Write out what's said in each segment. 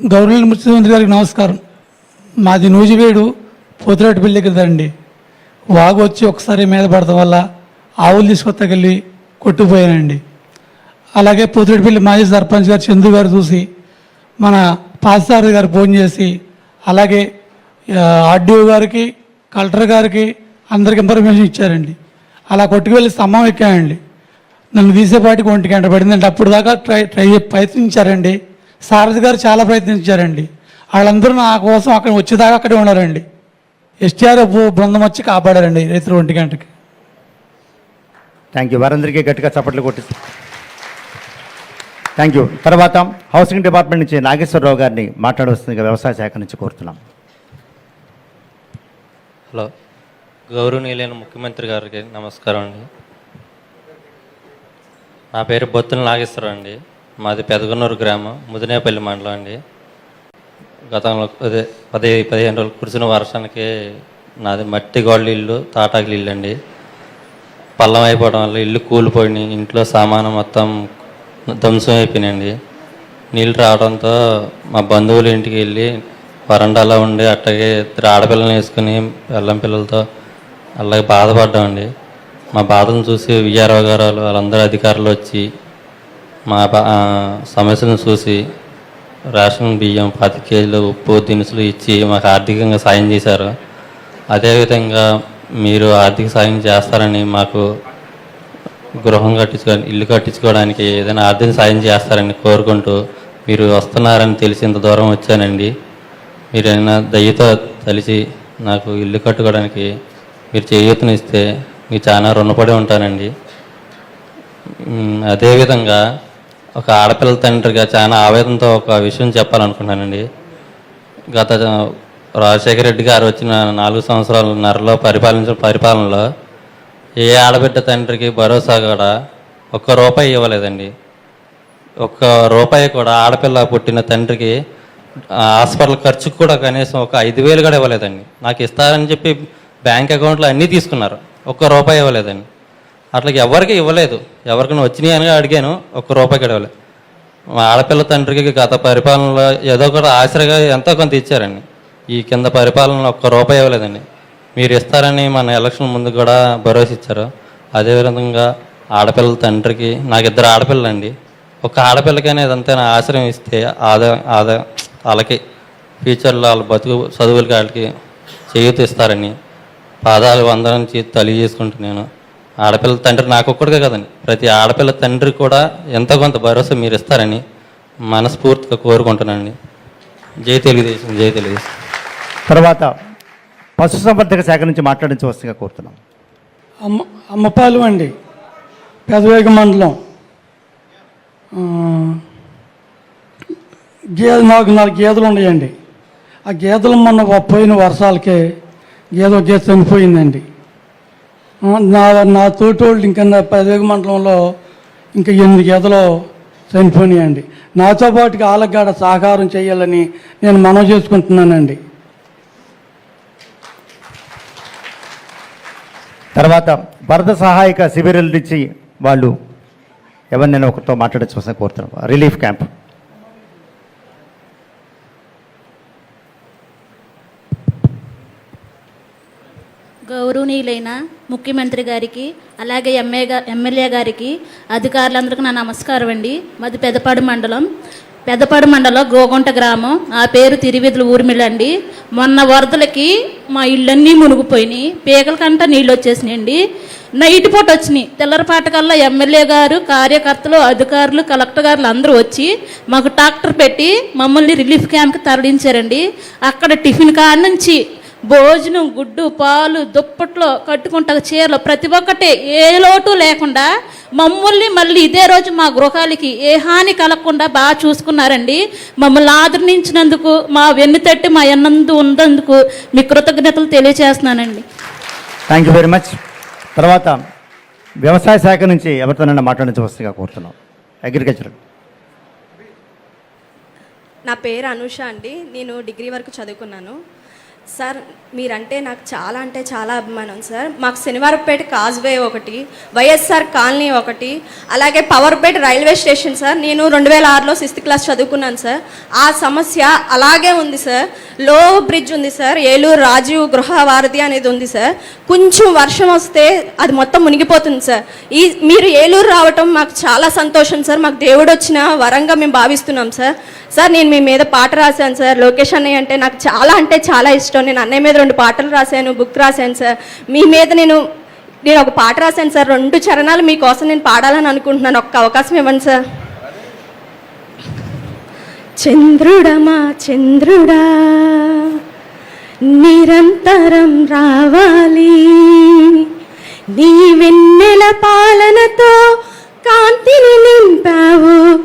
Government ముఖ్యమంత్రి గారికి నమస్కారం. మాది నూజివేడు పోతురాటిపల్లి అండి వాగు వచ్చి ఒకసారి మీద పడటం వల్ల ఆవులు తీసుకొత్తకెళ్ళి కొట్టుకుపోయానండి. అలాగే పోతురాటిపల్లి మాజీ సర్పంచ్ గారు చందు గారు చూసి మన పాసారి గారు ఫోన్ చేసి అలాగే ఆర్డీఓ గారికి కలెక్టర్ గారికి అందరికి ఇన్ఫర్మేషన్ ఇచ్చారండి. అలా కొట్టుకువెళ్ళి స్తంభం ఎక్కానండి. నన్ను తీసేపాటికి ఒంటి గంట పడిందండి. అప్పుడు దాకా ట్రై ట్రై ప్రయత్నించారండి. సారథి గారు చాలా ప్రయత్నించారండి. వాళ్ళందరూ నా కోసం అక్కడ వచ్చేదాకా అక్కడే ఉన్నారండి. ఎస్టీఆర్ బృందం వచ్చి కాపాడారండి రైతులు ఒంటి గంటకి. థ్యాంక్ యూ వారందరికీ గట్టిగా చప్పట్లు కొట్టి థ్యాంక్ యూ తర్వాత హౌసింగ్ డిపార్ట్మెంట్ నుంచి నాగేశ్వరరావు గారిని మాట్లాడవలసిందిగా వ్యవసాయ శాఖ నుంచి కోరుతున్నాం. హలో. గౌరవనీయులైన ముఖ్యమంత్రి గారికి నమస్కారం అండి. నా పేరు బొత్తుల నాగేశ్వరరావు అండి. మాది పెదగనూరు గ్రామం ముదినేపల్లి మండలం అండి. గతంలో అదే పది పదిహేను రోజులు కురిసిన వర్షానికి నాది మట్టి గోళ్ళ ఇల్లు తాటాకులు ఇల్లు అండి. పల్లం అయిపోవడం వల్ల ఇల్లు కూలిపోయినాయి ఇంట్లో సామాను మొత్తం ధ్వంసం అయిపోయినాయండి. నీళ్ళు రావడంతో మా బంధువుల ఇంటికి వెళ్ళి వరండాలో ఉండి అట్టగే ఇద్దరు ఆడపిల్లని వేసుకుని పిల్లం పిల్లలతో అలాగే బాధపడ్డామండి. మా బాధను చూసి విఆర్ఓ గారు వాళ్ళందరూ అధికారులు వచ్చి మా బా- సమస్యలను చూసి రేషన్ బియ్యం పది కేజీలు ఉప్పు దినుసులు ఇచ్చి మాకు ఆర్థికంగా సాయం చేశారు. అదేవిధంగా మీరు ఆర్థిక సాయం చేస్తారని మాకు గృహం కట్టించుకొని ఇల్లు కట్టించుకోవడానికి ఏదైనా ఆర్థిక సాయం చేస్తారని కోరుకుంటూ మీరు వస్తున్నారని తెలిసి ఇంత దూరం వచ్చానండి. మీరు ఏమైనా దయతో తలిచి నాకు ఇల్లు కట్టుకోవడానికి మీరు చేయూతనిస్తే మీకు చాలా రుణపడి ఉంటానండి. అదేవిధంగా ఒక ఆడపిల్ల తండ్రిగా చాలా ఆవేదనతో ఒక విషయం చెప్పాలనుకున్నానండి గత రాజశేఖర రెడ్డి గారు వచ్చిన నాలుగు సంవత్సరాలన్నరలో పరిపాలించిన పరిపాలనలో ఏ ఆడబిడ్డ తండ్రికి భరోసా కూడా ఒక్క రూపాయి ఇవ్వలేదండి. ఒక్క రూపాయి కూడా ఆడపిల్ల పుట్టిన తండ్రికి హాస్పిటల్ ఖర్చుకు కూడా కనీసం ఒక ఐదు వేలు కూడా ఇవ్వలేదండి. నాకు ఇస్తారని చెప్పి బ్యాంక్ అకౌంట్లో అన్నీ తీసుకున్నారు. ఒక్క రూపాయి ఇవ్వలేదండి. అట్లా ఎవరికి ఇవ్వలేదు. ఎవరికైనా వచ్చినాయి అని అడిగాను ఒక్క రూపాయికి కూడా ఇవ్వలేదు మా ఆడపిల్ల తండ్రికి గత పరిపాలనలో ఏదో ఒకటి ఆశ్రయగా ఎంతో కొంత ఇచ్చారండి. ఈ కింద పరిపాలనలో ఒక్క రూపాయి ఇవ్వలేదండి. మీరు ఇస్తారని మన ఎలక్షన్ ముందు కూడా భరోసా ఇచ్చారు. అదేవిధంగా ఆడపిల్ల తండ్రికి నాకు ఇద్దరు ఆడపిల్లండి ఒక ఆడపిల్లకైనా ఇదంతా ఆశ్రయం ఇస్తే ఆదా ఆదా వాళ్ళకి ఫ్యూచర్లో వాళ్ళ బతుకు చదువులకి వాళ్ళకి చేయూతిస్తారని పాదాలు వందరించి తెలియజేసుకుంటూ నేను ఆడపిల్ల తండ్రి నాకు ఒక్కడికే కదండి. ప్రతి ఆడపిల్ల తండ్రి కూడా ఎంతో కొంత భరోసా మీరు ఇస్తారని మనస్ఫూర్తిగా కోరుకుంటున్నానండి. జై తెలుగుదేశం జై తెలుగుదేశం. తర్వాత పశుసంవర్ధక శాఖ నుంచి మాట్లాడించవలసిందిగా కోరుతున్నాం. అమ్మ అమ్మపాలు అండి. పెదవేగ మండలం. ఆ, గేదె నాకు నాలుగు గేదెలు ఉన్నాయండి. ఆ గేదెలు మొన్న పోయిన వర్షాలకే గేదె ఒక గేదె చనిపోయిందండి. నా నా తోటోళ్ళు ఇంకా నా మండలంలో ఇంకా ఎనిమిది గేదెలు చనిపోయినాయండి. నాతో పాటుగా ఆలగాడ సహకారం చేయాలని నేను మనం చేసుకుంటున్నానండి. తర్వాత వరద సహాయక శిబిరాల నుంచి వాళ్ళు ఎవరినైనా ఒకరితో మాట్లాడించవలసిన కోరుతున్నాం రిలీఫ్ క్యాంప్. గౌరవనీయులైన ముఖ్యమంత్రి గారికి అలాగే ఎంఏ ఎమ్మెల్యే గారికి అధికారులందరికీ నా నమస్కారం అండి. మాది పెదపాడు మండలం. పెదపాడు మండలం గోగుంట గ్రామం. ఆ పేరు తిరువిధుల ఊర్మిళ అండి. మొన్న వరదలకి మా ఇళ్ళన్నీ మునిగిపోయినాయి. పీకల కంట నీళ్ళు వచ్చేసినాయండి నైట్ పూట వచ్చినాయి. తెల్లరపాటకల్లా ఎమ్మెల్యే గారు కార్యకర్తలు అధికారులు కలెక్టర్ గారులు అందరూ వచ్చి మాకు ట్రాక్టర్ పెట్టి మమ్మల్ని రిలీఫ్ క్యాంప్కి తరలించారండి. అక్కడ టిఫిన్ కాడ నుంచి భోజనం గుడ్డు పాలు దుప్పట్లో కట్టుకుంటా చీరలు. ప్రతి ఒక్కటి ఏ లోటు లేకుండా మమ్మల్ని మళ్ళీ ఇదే రోజు మా గృహాలకి ఏ హాని కలగకుండా బాగా చూసుకున్నారండి. మమ్మల్ని ఆదరించినందుకు మా వెన్ను తట్టి మా ఎన్నందు ఉన్నందుకు మీ కృతజ్ఞతలు తెలియజేస్తున్నానండి థ్యాంక్ యూ వెరీ మచ్ తర్వాత వ్యవసాయ శాఖ నుంచి ఎవరితోనైనా మాట్లాడించవలసిందిగా కోరుతున్నాం. అగ్రికల్చర్ నా పేరు అనుష అండి. నేను డిగ్రీ వరకు చదువుకున్నాను. సార్ మీరంటే నాకు చాలా అంటే చాలా అభిమానం సార్. మాకు శనివారపేట కాజ్వే ఒకటి వైఎస్ఆర్ కాలనీ ఒకటి అలాగే పవర్పేట రైల్వే స్టేషన్ సార్. నేను రెండు వేల ఆరులో సిక్స్త్ క్లాస్ చదువుకున్నాను సార్. ఆ సమస్య అలాగే ఉంది సార్. లో బ్రిడ్జ్ ఉంది సార్. ఏలూరు రాజీవ్ గృహ వారధి అనేది ఉంది సార్. కొంచెం వర్షం వస్తే అది మొత్తం మునిగిపోతుంది సార్. ఈ మీరు ఏలూరు రావటం మాకు చాలా సంతోషం సార్. మాకు దేవుడు వచ్చిన వరంగా మేము భావిస్తున్నాం సార్. సార్ నేను మీ మీద పాట రాశాను సార్. లోకేష్ అన్నయ్య అంటే నాకు చాలా అంటే చాలా ఇష్టం. నేను అన్నయ్య మీద రెండు పాటలు రాశాను బుక్ రాశాను సార్. మీ మీద నేను నేను ఒక పాట రాశాను సార్. రెండు చరణాలు మీకోసం నేను పాడాలని అనుకుంటున్నాను. ఒక్క అవకాశం ఇవ్వండి సార్. చంద్రుడమా చంద్రుడా నిరంతరం రావాలి. నీ వెన్నెల పాలనతో కాంతిని నింపావు.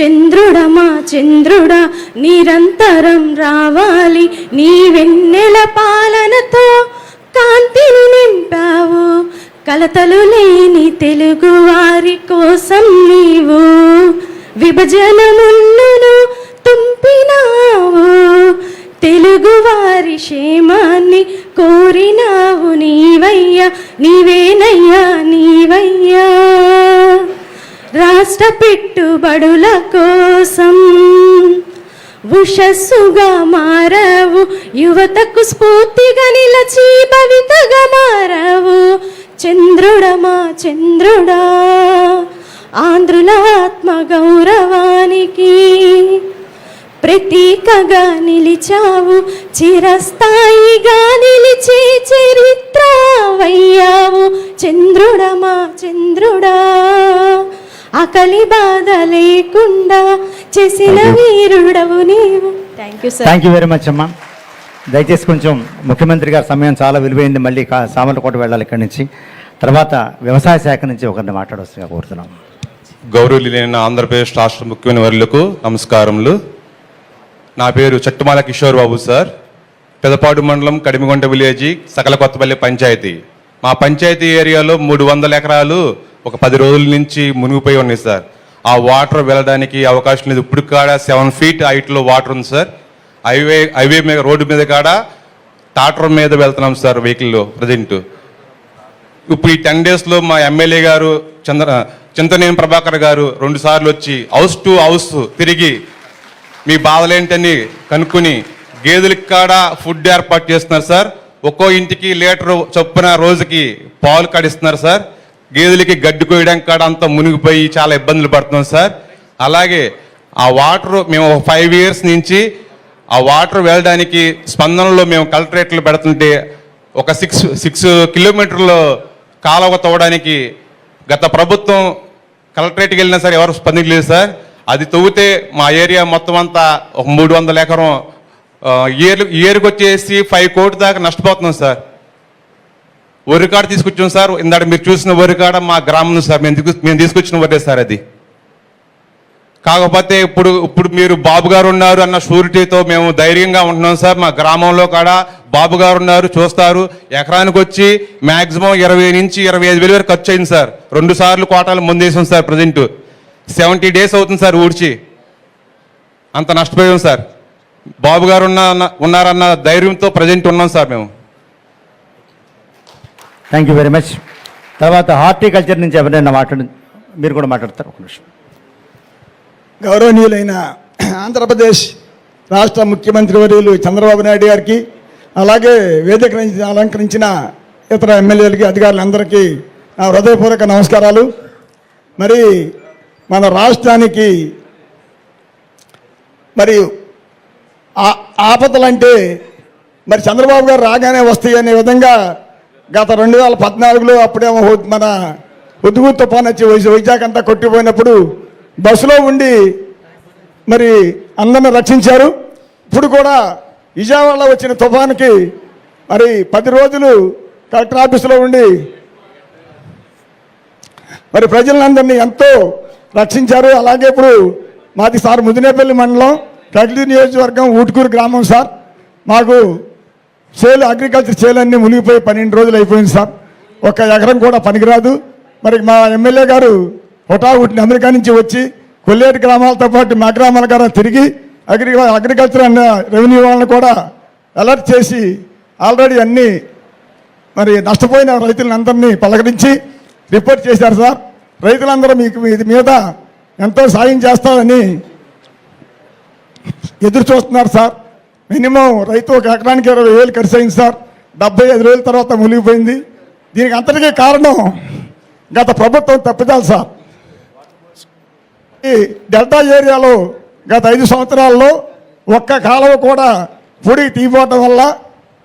చంద్రుడమా చంద్రుడా నిరంతరం రావాలి నీ వెన్నెల పాలనతో. కాంతిని నింపావు కలతలు లేని తెలుగు వారి కోసం నీవు. విభజనమున్నును తుంపినావు తెలుగు వారి క్షేమాన్ని కోరినావు నీవయ్యా నీవేనయ్యా నీవయ్యా. రాష్ట్ర పెట్టుబడుల కోసం ఉషస్సుగా మారవు. యువతకు స్ఫూర్తిగా నిలచి భవితగా మారవు. చంద్రుడమా చంద్రుడా ఆంధ్రుల ఆత్మ గౌరవానికి ప్రతీకగా నిలిచావు. చిరస్థాయిగా నిలిచే చరిత్ర వయ్యావు చంద్రుడమా చంద్రుడా. ఆకలి బాధ లేకుండా చేసిన వీరుడవు నీవు. Thank you sir thank you very much అమ్మా. దయచేసి కొంచెం ముఖ్యమంత్రి గారి సమయం చాలా విలువైంది. మళ్ళీ కా- సామర్లకోట వెళ్ళాలి ఇక్కడి నుంచి. తర్వాత వ్యవసాయ శాఖ నుంచి ఒకరిని మాట్లాడవలసిందిగా కోరుతున్నాం. గౌరవనీయులైన ఆంధ్రప్రదేశ్ రాష్ట్ర ముఖ్యమైన వర్యులకు నమస్కారములు. నా పేరు చట్టుమాల కిషోర్ బాబు సార్. పెదపాడు మండలం కడిమిగొండ విలేజీ సకల కొత్తపల్లి పంచాయతీ. మా పంచాయతీ ఏరియాలో మూడు వందల ఎకరాలు ఒక పది రోజుల నుంచి మునిగిపోయి ఉన్నాయి సార్. ఆ వాటర్ వెళ్ళడానికి అవకాశం లేదు. ఇప్పుడు కాడ సెవెన్ ఫీట్ హైట్లో వాటర్ ఉంది సార్. హైవే హైవే మీద రోడ్డు మీద కాడ టాటర్ మీద వెళ్తున్నాం సార్ వెహికల్లో ప్రజెంట్. ఇప్పుడు ఈ టెన్ డేస్లో మా ఎమ్మెల్యే గారు చంద్ర చింతనేని ప్రభాకర్ గారు రెండు సార్లు వచ్చి హౌస్ టు హౌస్ తిరిగి మీ బాధలేంటని కనుక్కుని గేదెలకి కాడ ఫుడ్ ఏర్పాటు చేస్తున్నారు సార్. ఒక్కో ఇంటికి లీటర్ చొప్పున రోజుకి పాలు కడిస్తున్నారు సార్. గేదెలకి గడ్డి కోయడం కాడ అంతా మునిగిపోయి చాలా ఇబ్బందులు పడుతున్నాం సార్. అలాగే ఆ వాటర్ మేము ఫైవ్ ఇయర్స్ నుంచి ఆ వాటర్ వెళ్ళడానికి స్పందనలో మేము కలెక్టరేట్లు పెడుతుంటే ఒక సిక్స్ సిక్స్ కిలోమీటర్లు కాలువ తవ్వడానికి గత ప్రభుత్వం కలెక్టరేట్కి వెళ్ళినా సార్ ఎవరు స్పందించలేదు సార్. అది తవ్వితే మా ఏరియా మొత్తం అంతా ఒక మూడు వందల ఎకరం ఇయర్ ఇయర్కి వచ్చేసి ఫైవ్ కోటి దాకా నష్టపోతున్నాం సార్. వరికాడ తీసుకొచ్చాం సార్. ఇందాక మీరు చూసిన వరికాడ మా గ్రామం సార్ మేము మేము తీసుకొచ్చిన వరే సార్ అది. కాకపోతే ఇప్పుడు ఇప్పుడు మీరు బాబు గారు ఉన్నారు అన్న షూరిటీతో మేము ధైర్యంగా ఉంటున్నాం సార్. మా గ్రామంలో కాడ బాబు గారు ఉన్నారు చూస్తారు. ఎకరానికి వచ్చి మ్యాక్సిమం ఇరవై నుంచి ఇరవై ఐదు వేలు వరకు ఖర్చు అయింది సార్. రెండు సార్లు కోటాలు ముందేసాం సార్ ప్రజెంట్. సెవెంటీ డేస్ అవుతుంది సార్ ఊడ్చి. అంత నష్టపోయాం సార్. బాబు గారు ఉన్న ఉన్నారన్న ధైర్యంతో ప్రజెంట్ ఉన్నాం సార్ మేము. థ్యాంక్ యూ వెరీ మచ్ తర్వాత హార్టికల్చర్ నుంచి ఎవరైనా మాట్లాడు మీరు కూడా మాట్లాడతారు ఒక నిమిషం. గౌరవనీయులైన ఆంధ్రప్రదేశ్ రాష్ట్ర ముఖ్యమంత్రి వర్యులు చంద్రబాబు నాయుడు గారికి అలాగే వేదిక నుంచి అలంకరించిన ఇతర ఎమ్మెల్యేలకి అధికారులందరికీ నా హృదయపూర్వక నమస్కారాలు. మరి మన రాష్ట్రానికి మరి ఆపదలంటే మరి చంద్రబాబు గారు రాగానే వస్తాయి అనే విధంగా గత రెండు వేల పద్నాలుగులో అప్పుడేమో మన ఉదుగు తుఫాన్ వచ్చి వైజాగ్ వైజాగ్ అంతా కొట్టిపోయినప్పుడు బస్సులో ఉండి మరి అందరిని రక్షించారు. ఇప్పుడు కూడా విజయవాడలో వచ్చిన తుఫాన్కి మరి పది రోజులు కలెక్టర్ ఆఫీసులో ఉండి మరి ప్రజలందరినీ ఎంతో రక్షించారు. అలాగే ఇప్పుడు మాది సార్ ముదినేపల్లి మండలం ప్రకృతి నియోజకవర్గం ఊటుకూరు గ్రామం సార్. మాకు చేలు అగ్రికల్చర్ చేలు అన్నీ మునిగిపోయి పన్నెండు రోజులు అయిపోయింది సార్. ఒక ఎకరం కూడా పనికిరాదు. మరి మా ఎమ్మెల్యే గారు హుటాహుటిని అమెరికా నుంచి వచ్చి కొల్లేరు గ్రామాలతో పాటు మా గ్రామాల గారు తిరిగి అగ్రి అగ్రికల్చర్ అన్న రెవెన్యూ వాళ్ళని కూడా అలర్ట్ చేసి ఆల్రెడీ అన్ని మరి నష్టపోయిన రైతులందరినీ పలకరించి రిపోర్ట్ చేశారు సార్. రైతులందరూ మీకు ఇది మీద ఎంతో సాయం చేస్తారని ఎదురు చూస్తున్నారు సార్. మినిమం రైతు ఒక ఎకరానికి ఇరవై వేలు ఖర్చు అయింది సార్. డెబ్బై ఐదు వేల తర్వాత మునిగిపోయింది. దీనికి అంతటికీ కారణం గత ప్రభుత్వం తప్పిదాలు సార్. ఈ డెల్టా ఏరియాలో గత ఐదు సంవత్సరాల్లో ఒక్క కాలువ కూడా పొడి తీయపోవటం వల్ల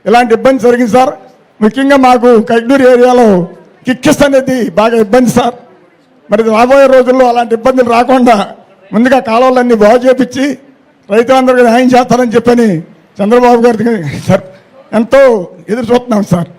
ఇలాంటి ఇబ్బంది జరిగింది సార్. ముఖ్యంగా మాకు కైడూరు ఏరియాలో కిక్కిస్ అనేది బాగా ఇబ్బంది సార్. మరి రాబోయే రోజుల్లో అలాంటి ఇబ్బందులు రాకుండా ముందుగా కాలువలన్నీ బాగు చేపించి రైతులందరికీ న్యాయం చేస్తారని చెప్పని చంద్రబాబు గారికి సార్ ఎంతో ఎదురు చూస్తున్నాం సార్.